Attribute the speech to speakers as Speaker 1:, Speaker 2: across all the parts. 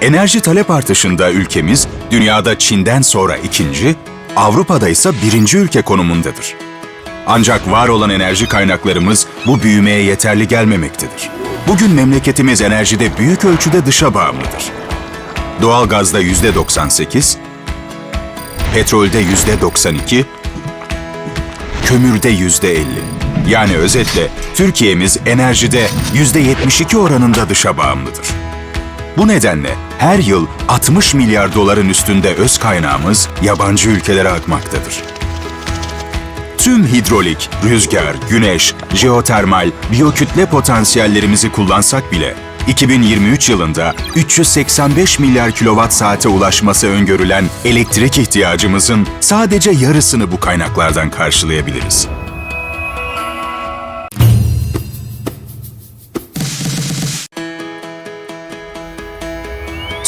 Speaker 1: Enerji talep artışında ülkemiz dünyada Çin'den sonra ikinci, Avrupa'da ise birinci ülke konumundadır. Ancak var olan enerji kaynaklarımız bu büyümeye yeterli gelmemektedir. Bugün memleketimiz enerjide büyük ölçüde dışa bağımlıdır. Doğalgazda yüzde 98, petrolde yüzde 92, kömürde yüzde 50. Yani özetle Türkiye'miz enerjide yüzde 72 oranında dışa bağımlıdır. Bu nedenle her yıl 60 milyar doların üstünde öz kaynağımız yabancı ülkelere akmaktadır. Tüm hidrolik, rüzgar, güneş, jeotermal, biyokütle potansiyellerimizi kullansak bile 2023 yılında 385 milyar kilowatt saate ulaşması öngörülen elektrik ihtiyacımızın sadece yarısını bu kaynaklardan karşılayabiliriz.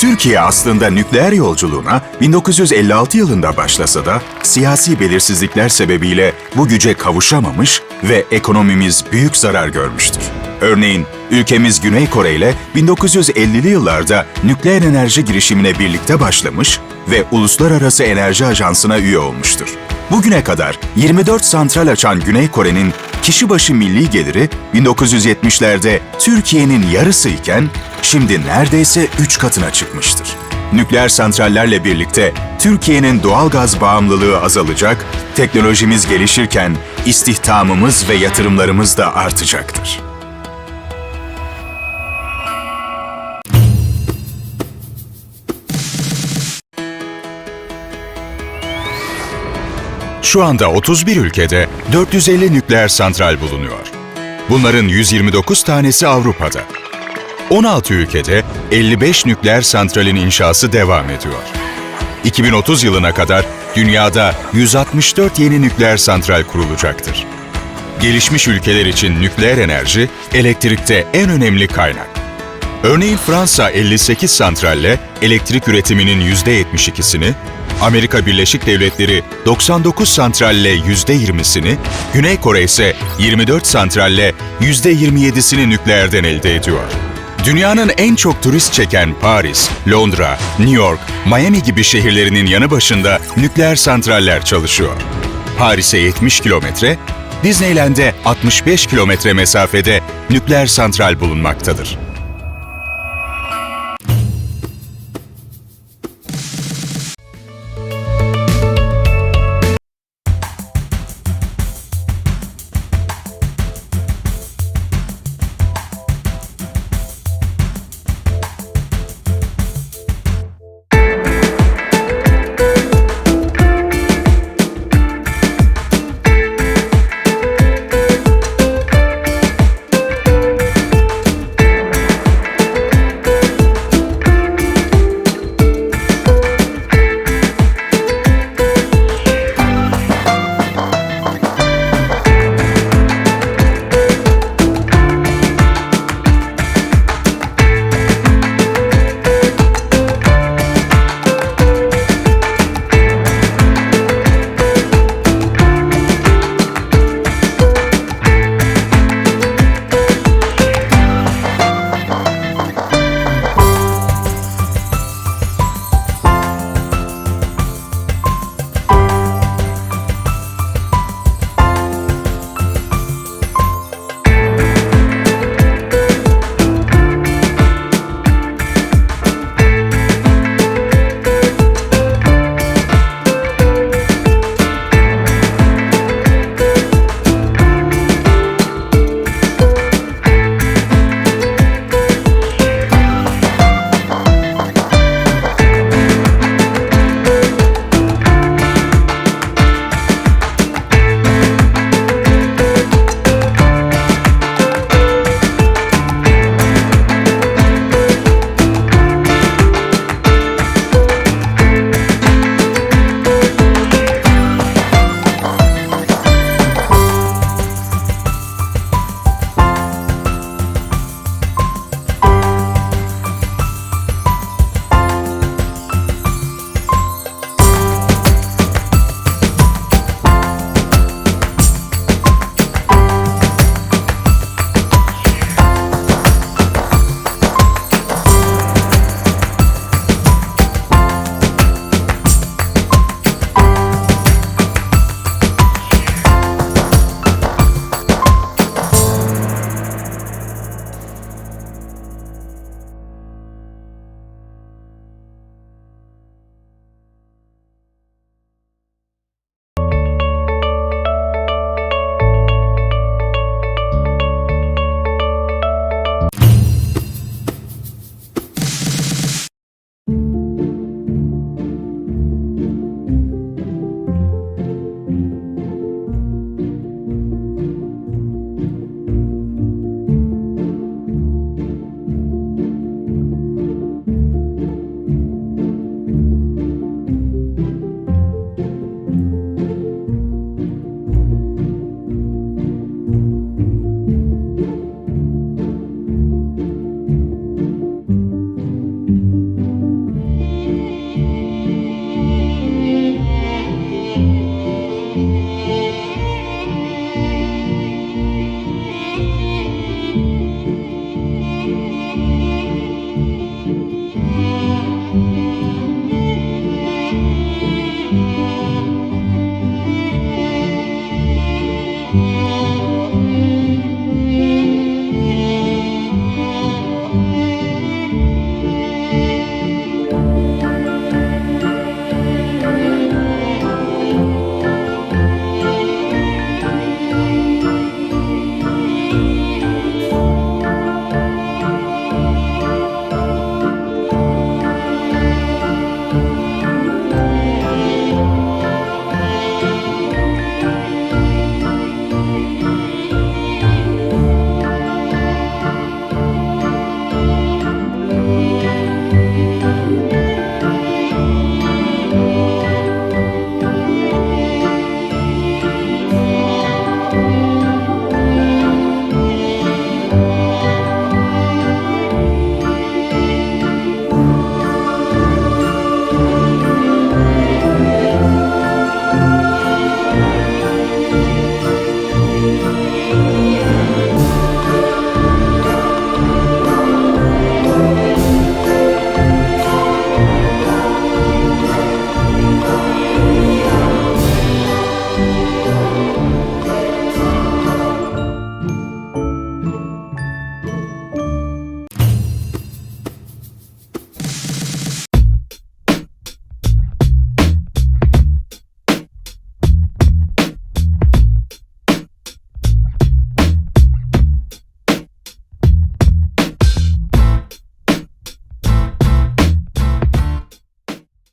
Speaker 1: Türkiye aslında nükleer yolculuğuna 1956 yılında başlasa da siyasi belirsizlikler sebebiyle bu güce kavuşamamış ve ekonomimiz büyük zarar görmüştür. Örneğin ülkemiz Güney Kore ile 1950'li yıllarda nükleer enerji girişimine birlikte başlamış ve Uluslararası Enerji Ajansı'na üye olmuştur. Bugüne kadar 24 santral açan Güney Kore'nin kişi başı milli geliri 1970'lerde Türkiye'nin yarısı iken şimdi neredeyse 3 katına çıkmıştır. Nükleer santrallerle birlikte Türkiye'nin doğal gaz bağımlılığı azalacak, teknolojimiz gelişirken istihdamımız ve yatırımlarımız da artacaktır. Şu anda 31 ülkede 450 nükleer santral bulunuyor. Bunların 129 tanesi Avrupa'da. 16 ülkede 55 nükleer santralin inşası devam ediyor. 2030 yılına kadar dünyada 164 yeni nükleer santral kurulacaktır. Gelişmiş ülkeler için nükleer enerji elektrikte en önemli kaynak. Örneğin Fransa 58 santralle elektrik üretiminin %72'sini, Amerika Birleşik Devletleri 99 santralle %20'sini, Güney Kore ise 24 santralle %27'sini nükleerden elde ediyor. Dünyanın en çok turist çeken Paris, Londra, New York, Miami gibi şehirlerinin yanı başında nükleer santraller çalışıyor. Paris'e 70 kilometre, Disneyland'e 65 kilometre mesafede nükleer santral bulunmaktadır.